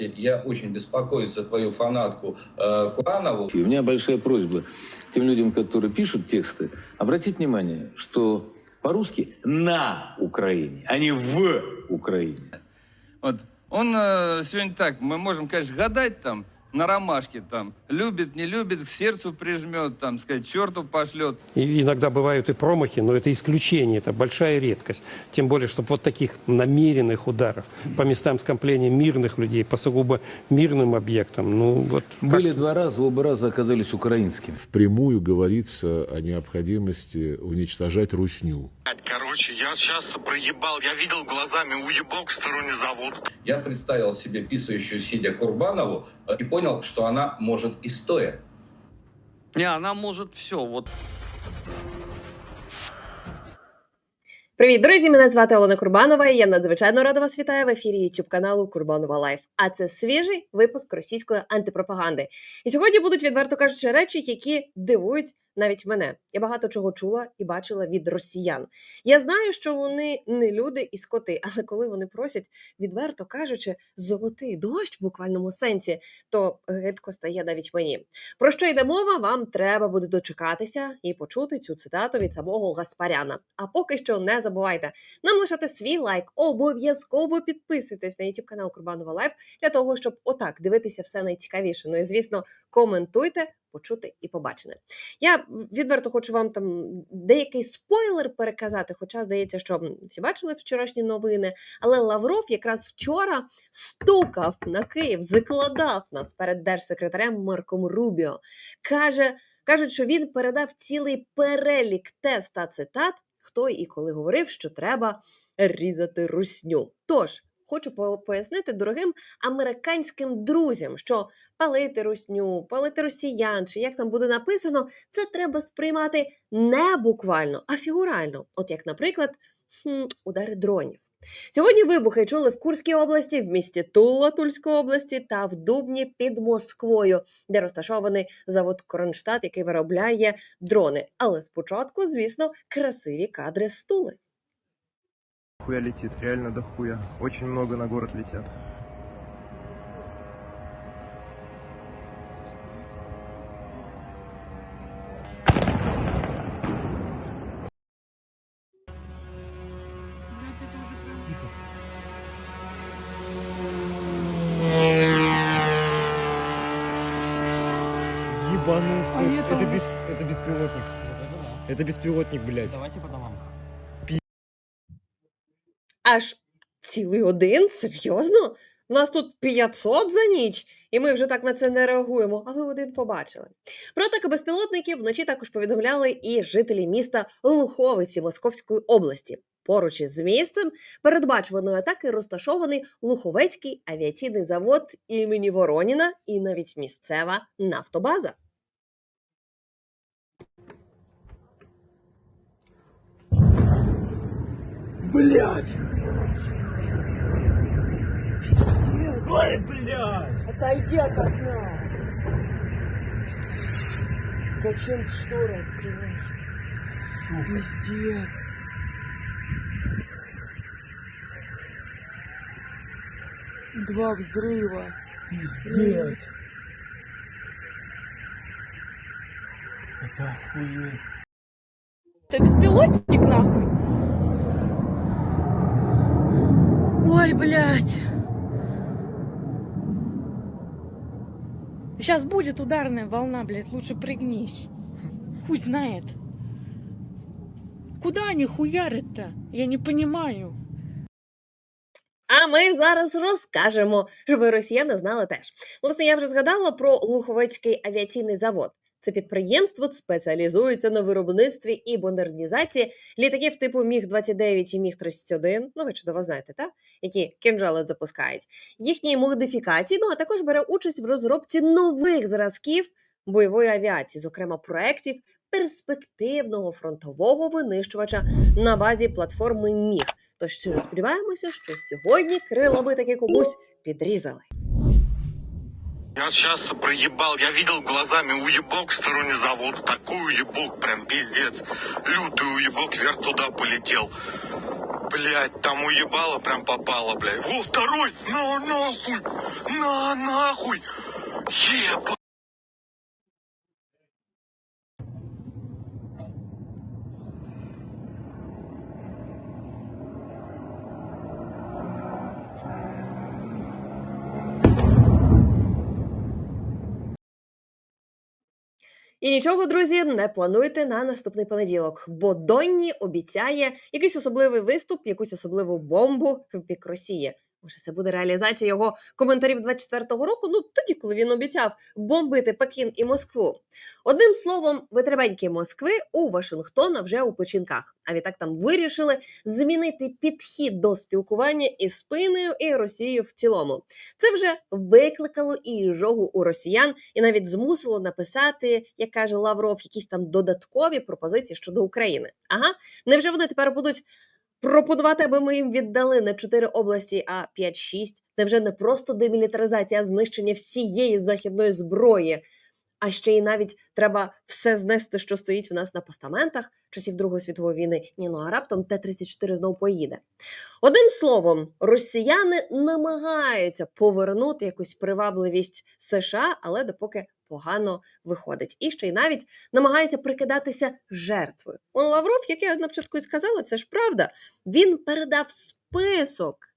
кстати, я очень беспокоюсь за твою фанатку э, Куранову. И у меня большая просьба тем людям, которые пишут тексты, обратить внимание, что по-русски на Украине, а не в Украине. Вот он э, сегодня так, мы можем, конечно, гадать там на ромашке, там, любит, не любит, к сердцу прижмет, там, сказать, черту пошлет. И иногда бывают и промахи, но это исключение, это большая редкость. Тем более, чтобы вот таких намеренных ударов по местам скопления мирных людей, по сугубо мирным объектам, ну вот... как- Были два раза, оба раза оказались украинскими. впрямую говорится о необходимости уничтожать русню. Короче, я сейчас проебал, я видел глазами уебок сторонний завод. Я представил себе писающую сидя Курбанову э, и понял, что она может и стоя. Не, она может все. Вот Привіт, друзі! Мене звати Олена Курбанова. і Я надзвичайно рада вас вітаю в ефірі YouTube каналу Курбанова Лайф. А це свіжий випуск російської антипропаганди. І сьогодні будуть відверто кажучи речі, які дивують навіть мене. Я багато чого чула і бачила від росіян. Я знаю, що вони не люди і скоти, але коли вони просять, відверто кажучи, золотий дощ в буквальному сенсі, то гидко стає навіть мені. Про що йде мова? Вам треба буде дочекатися і почути цю цитату від самого Гаспаряна. А поки що не забувайте нам лишати свій лайк. Обов'язково підписуйтесь на YouTube канал Курбанова Лайф для того, щоб отак дивитися все найцікавіше. Ну і звісно, коментуйте. Почути і побачене. Я відверто хочу вам там деякий спойлер переказати, хоча здається, що всі бачили вчорашні новини. Але Лавров якраз вчора стукав на Київ, закладав нас перед держсекретарем Марком Рубіо. Каже, кажуть, що він передав цілий перелік тест та цитат, хто і коли говорив, що треба різати русню. Тож. Хочу пояснити дорогим американським друзям, що палити русню, палити росіян, чи як там буде написано, це треба сприймати не буквально, а фігурально. От як, наприклад, удари дронів. Сьогодні вибухи чули в Курській області, в місті Тула Тульської області та в Дубні під Москвою, де розташований завод Кронштадт, який виробляє дрони. Але спочатку, звісно, красиві кадри з Тули. Хуя летит, реально до хуя. Очень много на город летят. Ебанулся. это, без, это беспилотник. Это беспилотник, блядь. Аж цілий один? Серйозно? Нас тут 500 за ніч, і ми вже так на це не реагуємо, а ви один побачили. Про атаки безпілотників вночі також повідомляли і жителі міста Луховиці Московської області. Поруч із місцем передбачуваної атаки розташований Луховецький авіаційний завод імені Вороніна і навіть місцева нафтобаза. Блядь! Ой, блядь! Отойди от окна. Зачем ты шторы открываешь? Пиздец. Два взрыва. Пиздец! Это охуеть. Это беспилотник нахуй? Блядь. Сейчас будет ударная волна, блядь, лучше пригнись. Хуй знает. Куда они хуярят-то? Я не понимаю. А ми зараз розкажемо, щоб росіяни знали теж. Власне, я вже згадала про Луховецький авіаційний завод. Це підприємство спеціалізується на виробництві і модернізації літаків типу Міг 29 і Міг 31 Ну ви чудово знаєте, та які кінжали запускають. Їхні модифікації, ну а також бере участь в розробці нових зразків бойової авіації, зокрема проєктів перспективного фронтового винищувача на базі платформи Міг. Тож сподіваємося, що сьогодні крила ми таки комусь підрізали. Я сейчас проебал, я видел глазами уебок сторонний завод. Такой уебок, прям пиздец. Лютый уебок вверх туда полетел. Блять, там уебало прям попало, блядь. Во, второй! На нахуй! На нахуй! Еба! І нічого, друзі, не плануйте на наступний понеділок, бо Донні обіцяє якийсь особливий виступ, якусь особливу бомбу в бік Росії. Може, це буде реалізація його коментарів 24-го року? Ну тоді, коли він обіцяв бомбити Пекін і Москву. Одним словом, витребеньки Москви у Вашингтона вже у починках. А відтак там вирішили змінити підхід до спілкування із спиною і Росією в цілому. Це вже викликало і жогу у росіян, і навіть змусило написати, як каже Лавров, якісь там додаткові пропозиції щодо України. Ага, невже вони тепер будуть пропонувати, аби ми їм віддали не 4 області, а 5-6? Невже не просто демілітаризація, а знищення всієї західної зброї? А ще й навіть треба все знести, що стоїть в нас на постаментах часів Другої світової війни. Ні, ну а раптом Т-34 знов поїде. Одним словом, росіяни намагаються повернути якусь привабливість США, але допоки погано виходить. І ще й навіть намагаються прикидатися жертвою. Он Лавров, як я на початку і сказала, це ж правда. Він передав список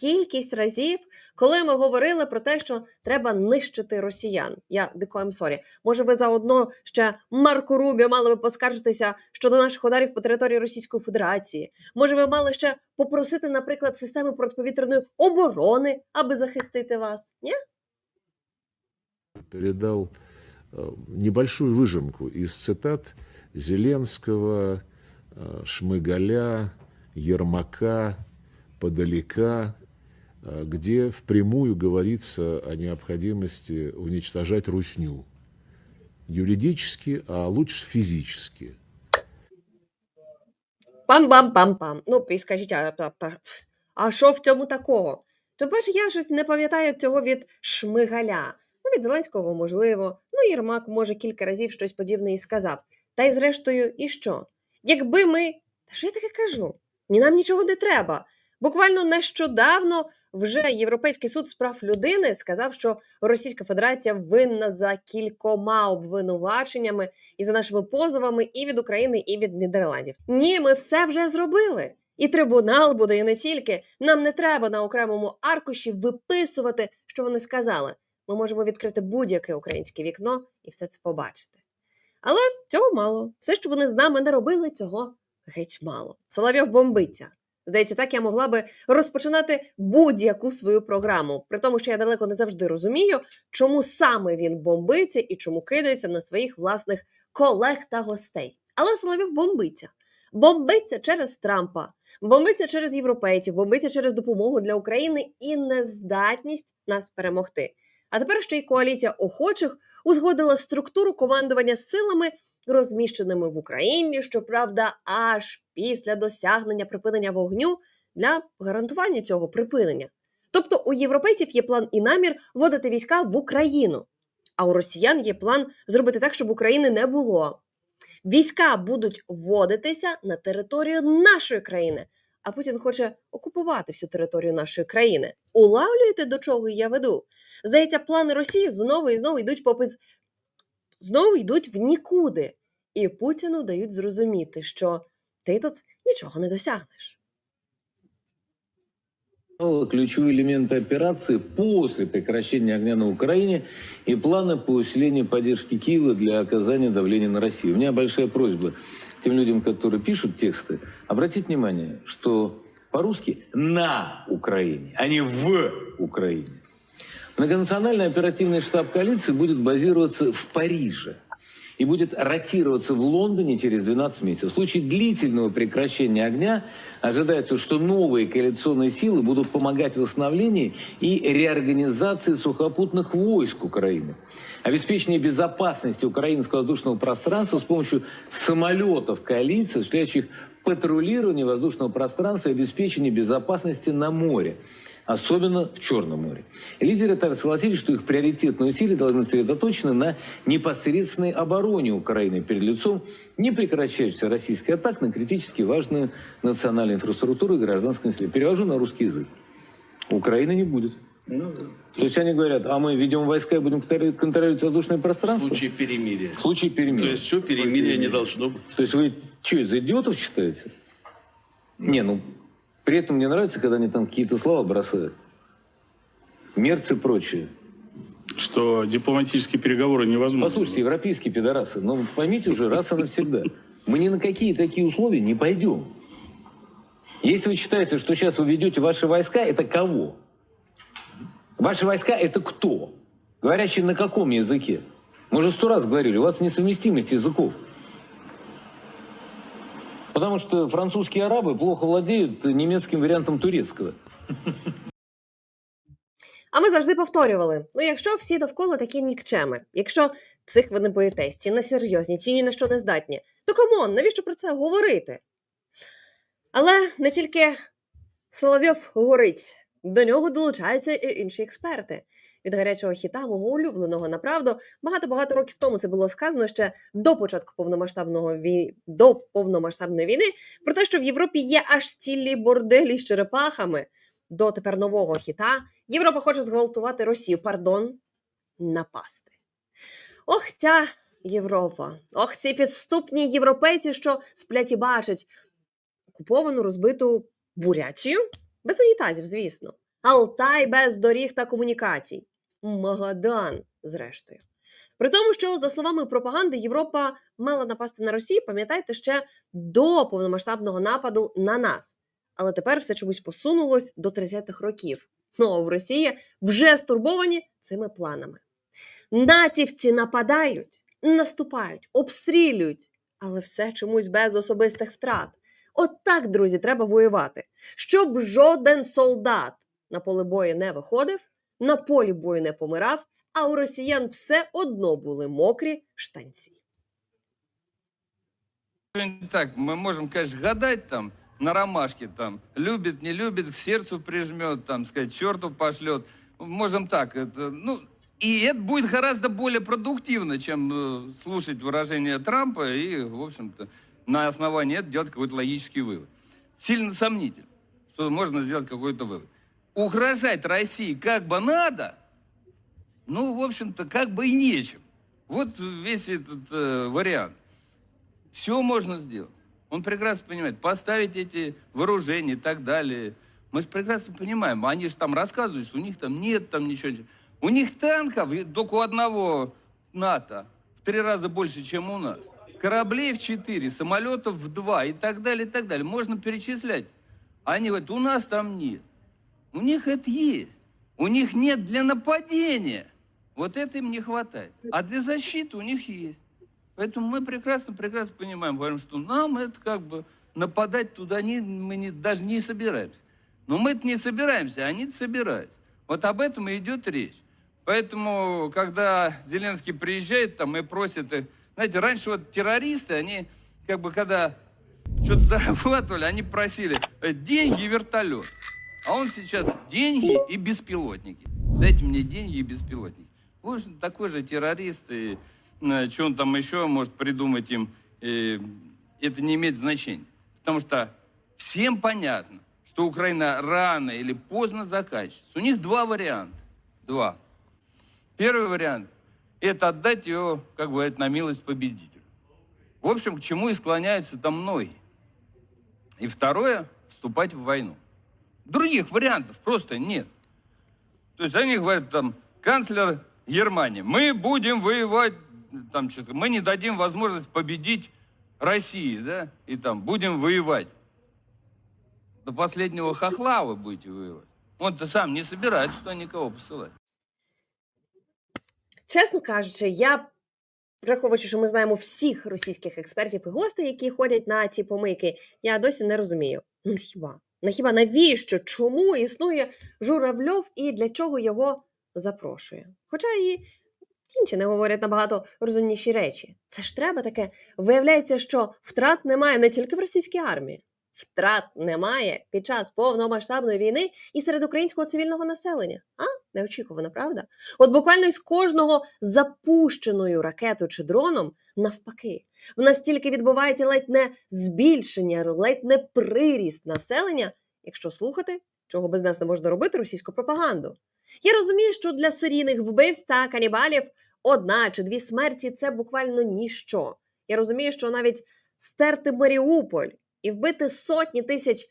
Кількість разів, коли ми говорили про те, що треба нищити росіян. Я дико I'm sorry. Може, ви заодно ще Марко Рубіо мали би поскаржитися щодо наших ударів по території Російської Федерації. Може, ви мали ще попросити, наприклад, системи протиповітряної оборони, аби захистити вас? Ні? Передал э, небольшую выжимку из цитат Зеленского, э, Шмыгаля, Ермака, Подалека, э, где впрямую говорится о необходимости уничтожать русню. Юридически, а лучше физически. Пам-пам-пам-пам. Ну, і скажіть, а, а, що в цьому такого? Тим паче, я щось не пам'ятаю цього від Шмигаля. Ну, від Зеленського, можливо. Ну, Єрмак, може, кілька разів щось подібне і сказав. Та й зрештою, і що? Якби ми. Та що я таке кажу? Ні нам нічого не треба. Буквально нещодавно вже Європейський суд з прав людини сказав, що Російська Федерація винна за кількома обвинуваченнями і за нашими позовами і від України, і від Нідерландів. Ні, ми все вже зробили. І трибунал буде, і не тільки. Нам не треба на окремому аркуші виписувати, що вони сказали. Ми можемо відкрити будь-яке українське вікно і все це побачити. Але цього мало. Все, що вони з нами не робили, цього геть мало. Соловйов бомбиться. Здається, так я могла би розпочинати будь-яку свою програму, при тому, що я далеко не завжди розумію, чому саме він бомбиться і чому кидається на своїх власних колег та гостей. Але Соловйов бомбиться. Бомбиться через Трампа, бомбиться через європейців, бомбиться через допомогу для України і нездатність нас перемогти. А тепер ще й коаліція охочих узгодила структуру командування силами, розміщеними в Україні, щоправда, аж після досягнення припинення вогню для гарантування цього припинення. Тобто у європейців є план і намір вводити війська в Україну, а у росіян є план зробити так, щоб України не було. Війська будуть вводитися на територію нашої країни, а Путін хоче окупувати всю територію нашої країни. Улавлюєте, до чого я веду? Здається, плани Росії знову і знову йдуть попис, знову йдуть в нікуди. І Путіну дають зрозуміти, що ти тут нічого не досягнеш. Ключевые элементы операции после прекращения огня на Украине и планы по усилению поддержки Киева для оказания давления на Россию. У меня большая просьба тем людям, которые пишут тексты, обратить внимание, что по-русски «на Украине», а не «в Украине». Многонациональный оперативный штаб коалиции будет базироваться в Париже и будет ротироваться в Лондоне через 12 месяцев. В случае длительного прекращения огня ожидается, что новые коалиционные силы будут помогать в восстановлении и реорганизации сухопутных войск Украины. Обеспечение безопасности украинского воздушного пространства с помощью самолетов коалиции, осуществляющих патрулирование воздушного пространства и обеспечение безопасности на море. Особенно в Черном море. Лидеры также согласились, что их приоритетные усилия должны сосредоточены на непосредственной обороне Украины перед лицом непрекращающихся российских атак на критически важную национальную инфраструктуру и гражданское население. Перевожу на русский язык. Украины не будет. То есть они говорят, а мы ведем войска и будем контроли- контролировать воздушное пространство? перемирия. В случае перемирия. То есть что перемирия не должно быть? То есть вы что, из идиотов считаете? Не, ну, при этом мне нравится, когда они там какие-то слова бросают. Мерцы и прочее. Что дипломатические переговоры невозможны. Послушайте, европейские пидорасы, ну поймите уже раз и навсегда. Мы ни на какие такие условия не пойдем. Если вы считаете, что сейчас вы ведете ваши войска, это кого? Ваши войска это кто? Говорящие на каком языке? Мы уже сто раз говорили, у вас несовместимость языков. Потому что французские арабы плохо владеют немецким вариантом турецкого. А ми завжди повторювали: ну, якщо всі довкола такі нікчеми, якщо цих ви не боїтесь, ці не серйозні, ці ні на що не здатні, то камон, навіщо про це говорити? Але не тільки Соловйов горить, до нього долучаються і інші експерти. Від гарячого хіта мого улюбленого направду багато-багато років тому це було сказано ще до початку повномасштабного вій... до повномасштабної війни про те, що в Європі є аж цілі борделі з черепахами. До тепер нового хіта Європа хоче зґвалтувати Росію, пардон, напасти. Ох, ця Європа, ох, ці підступні європейці, що сплять і бачать окуповану розбиту Бурятію, без унітазів, звісно. Алтай без доріг та комунікацій. Магадан, зрештою. При тому, що, за словами пропаганди, Європа мала напасти на Росію, пам'ятаєте, ще до повномасштабного нападу на нас. Але тепер все чомусь посунулось до 30-х років. Ну а в Росії вже стурбовані цими планами. Натівці нападають, наступають, обстрілюють, але все чомусь без особистих втрат. От так, друзі, треба воювати, щоб жоден солдат на поле бою не виходив, на полі бою не помирав, а у росіян все одно були мокрі штанці. Так, мы можем, конечно, гадать там на ромашке, там, любит, не любит, к сердцу прижмет, там, сказать, черту пошлет. Можем так, это, ну, и это будет гораздо более продуктивно, чем э, слушать выражения Трампа и, в общем-то, на основании этого делать какой-то логический вывод. Сильно сомнительно, что можно сделать какой-то вывод. Угрожать России как бы надо, ну, в общем-то, как бы и нечем. Вот весь этот э, вариант. Все можно сделать. Он прекрасно понимает, поставить эти вооружения и так далее. Мы же прекрасно понимаем, они же там рассказывают, что у них там нет там ничего. У них танков только у одного НАТО в три раза больше, чем у нас. Кораблей в четыре, самолетов в два и так далее, и так далее. Можно перечислять. Они говорят, у нас там нет. У них это есть. У них нет для нападения. Вот это им не хватает. А для защиты у них есть. Поэтому мы прекрасно, прекрасно понимаем, говорим, что нам это как бы нападать туда не, мы не, даже не собираемся. Но мы это не собираемся, а они собираются. Вот об этом и идет речь. Поэтому, когда Зеленский приезжает там и просит их, знаете, раньше вот террористы, они как бы когда что-то зарабатывали, они просили э, деньги и вертолет. А он сейчас деньги и беспилотники. Дайте мне деньги и беспилотники. В такой же террорист, и э, что он там еще может придумать им, э, это не имеет значения. Потому что всем понятно, что Украина рано или поздно заканчивается. У них два варианта. Два. Первый вариант – это отдать ее, как говорят, на милость победителю. В общем, к чему и склоняются там многие. И второе – вступать в войну. Других вариантов просто нет. То есть они говорят там, канцлер Германии, мы будем воевать, там что-то, мы не дадим возможность победить России, да, и там будем воевать. До последнего хохла вы будете воевать. Он-то сам не собирается туда никого посылать. Чесно кажучи, я, враховуючи, що ми знаємо всіх російських експертів і гостей, які ходять на ці помийки, я досі не розумію. Ну, Хіба? Ну хіба навіщо? Чому існує Журавльов і для чого його запрошує? Хоча і інші не говорять набагато розумніші речі. Це ж треба таке. Виявляється, що втрат немає не тільки в російській армії, втрат немає під час повномасштабної війни і серед українського цивільного населення. А неочікувано, правда? От буквально із кожного запущеною ракетою чи дроном, навпаки, в нас тільки відбувається ледь не збільшення, ледь не приріст населення, якщо слухати, чого без нас не можна робити російську пропаганду. Я розумію, що для серійних вбивств та канібалів одна чи дві смерті це буквально ніщо. Я розумію, що навіть стерти Маріуполь і вбити сотні тисяч,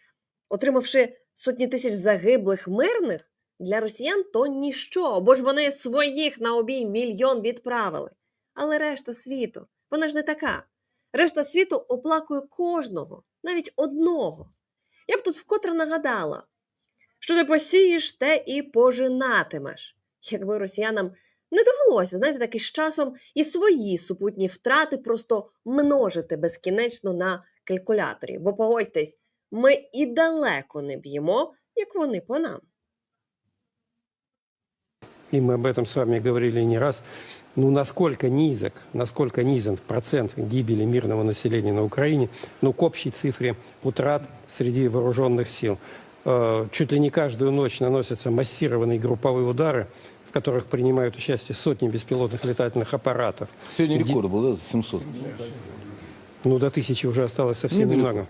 отримавши сотні тисяч загиблих мирних, для росіян то ніщо, бо ж вони своїх на обій мільйон відправили. Але решта світу, вона ж не така. Решта світу оплакує кожного, навіть одного. Я б тут вкотре нагадала, що ти посієш, те і пожинатимеш. Якби росіянам не довелося, знаєте, так із часом і свої супутні втрати просто множити безкінечно на калькуляторі. Бо погодьтесь, ми і далеко не б'ємо, як вони по нам. И мы об этом с вами говорили не раз, ну насколько низок, насколько низен процент гибели мирного населения на Украине, ну к общей цифре утрат среди вооруженных сил. Э, Чуть ли не каждую ночь наносятся массированные групповые удары, в которых принимают участие сотни беспилотных летательных аппаратов. Сегодня рекорд был, да, 700. Ну, до тысячи уже осталось совсем Недалеко. немного.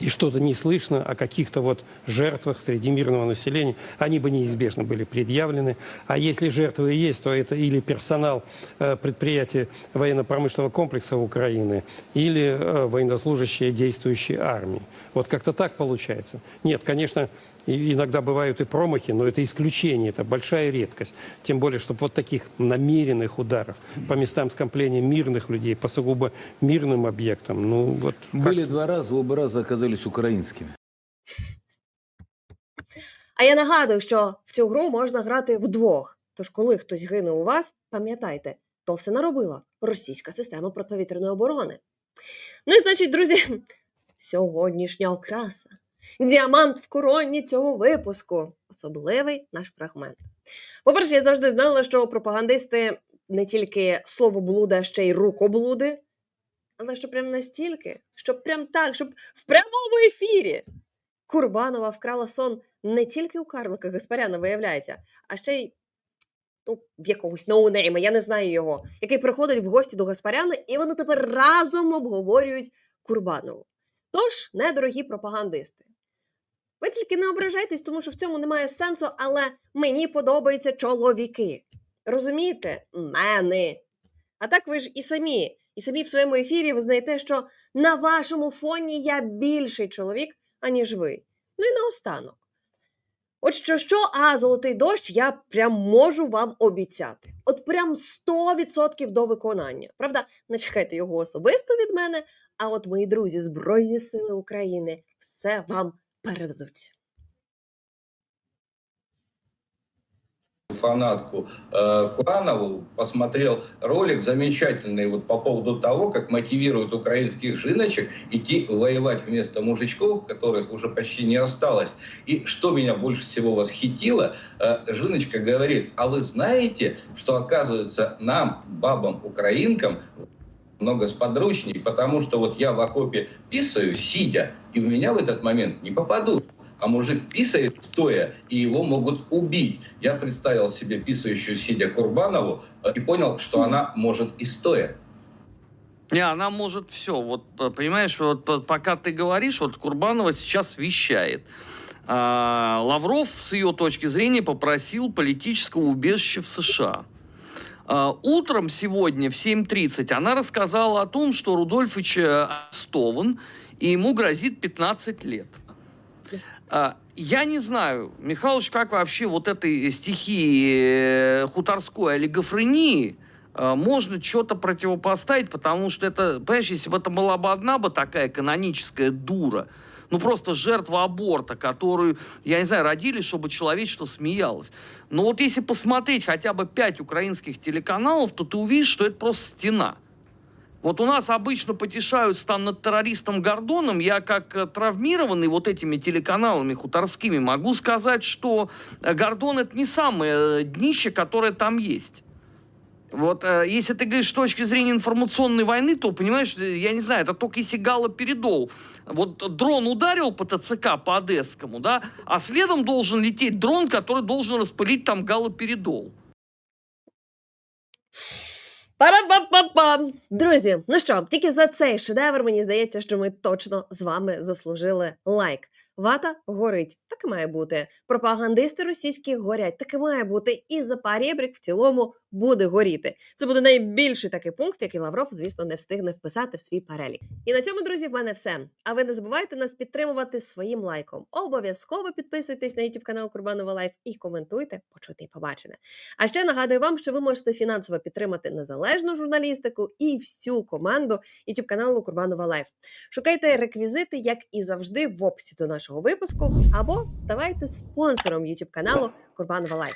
И что-то не слышно о каких-то вот жертвах среди мирного населения. Они бы неизбежно были предъявлены. А если жертвы и есть, то это или персонал э, предприятия военно-промышленного комплекса Украины, или э, военнослужащие действующей армии. Вот как-то так получается. Нет, конечно, и иногда бывают и промахи, но это исключение, это большая редкость. Тем более, чтобы вот таких намеренных ударов по местам скопления мирных людей, по сугубо мирным объектам, ну вот... как- Были два раза, оба раза оказались украинскими. А я нагадую, що в цю гру можна грати вдвох. Тож, коли хтось гине у вас, пам'ятайте, то все наробила російська система протиповітряної оборони. Ну і значить, друзі, сьогоднішня окраса. Діамант в короні цього випуску. Особливий наш фрагмент. По-перше, я завжди знала, що пропагандисти не тільки словоблуди, а ще й рукоблуди. Але що прям настільки, щоб прям так, щоб в прямому ефірі Курбанова вкрала сон не тільки у Карлика Гаспаряна, виявляється, а ще й ну, в якогось ноунейма, я не знаю його, який приходить в гості до Гаспаряна, і вони тепер разом обговорюють Курбанову. Тож, недорогі пропагандисти, ви тільки не ображайтесь, тому що в цьому немає сенсу, але мені подобаються чоловіки. Розумієте? Мене. А так ви ж і самі, і самі в своєму ефірі визнаєте, що на вашому фоні я більший чоловік, аніж ви. Ну і наостанок. От що що, а золотий дощ я прям можу вам обіцяти. От прям 100% до виконання. Правда, не чекайте його особисто від мене, а от мої друзі Збройні Сили України все вам передадуть. фанатку э, Куранову, посмотрел ролик замечательный вот по поводу того, как мотивируют украинских жиночек идти воевать вместо мужичков, которых уже почти не осталось. И что меня больше всего восхитило, э, Жиночка говорит, а вы знаете, что оказывается нам, бабам-украинкам, много сподручней, потому что вот я в окопе писаю, сидя, и в меня в этот момент не попадут. А мужик писает стоя, и его могут убить. Я представил себе писающую сидя Курбанову э, и понял, что она может и стоя. Не, она может все. Вот, п- понимаешь, вот пока ты говоришь, вот Курбанова сейчас вещает. А, Лавров, с ее точки зрения, попросил политического убежища в США. А, Утром сегодня в 7.30 она рассказала о том, что Рудольфович э, арестован, и ему грозит 15 лет. А, Я не знаю, Михалыч, как вообще вот этой стихии э, хуторской олигофрении э, можно что-то противопоставить, потому что это, понимаешь, если бы это была бы одна бы такая каноническая дура, ну просто жертва аборта, которую, я не знаю, родили, чтобы человечество смеялось. Но вот если посмотреть хотя бы пять украинских телеканалов, то ты увидишь, что это просто стена. Вот у нас обычно потешаются там над террористом Гордоном. Я как э, травмированный вот этими телеканалами хуторскими могу сказать, что э, Гордон это не самое э, днище, которое там есть. Вот э, если ты говоришь с точки зрения информационной войны, то, понимаешь, э, я не знаю, это только если галоперидол. Вот дрон ударил по ТЦК, по Одесскому, да, а следом должен лететь дрон, который должен распылить там галоперидол. Пара-па-па-пам! Друзі, ну що, тільки за цей шедевр мені здається, що ми точно з вами заслужили лайк. Вата горить, так і має бути. Пропагандисти російські горять, так і має бути. І запарєбрік в цілому буде горіти. Це буде найбільший такий пункт, який Лавров, звісно, не встигне вписати в свій перелік. І на цьому, друзі, в мене все. А ви не забувайте нас підтримувати своїм лайком. Обов'язково підписуйтесь на YouTube канал Курбанова Лайф і коментуйте, почути і побачене. А ще нагадую вам, що ви можете фінансово підтримати незалежну журналістику і всю команду youtube каналу Курбанова Лайф. Шукайте реквізити, як і завжди, в описі до нашого випуску, або ставайте спонсором youtube каналу Курбанова Лайф.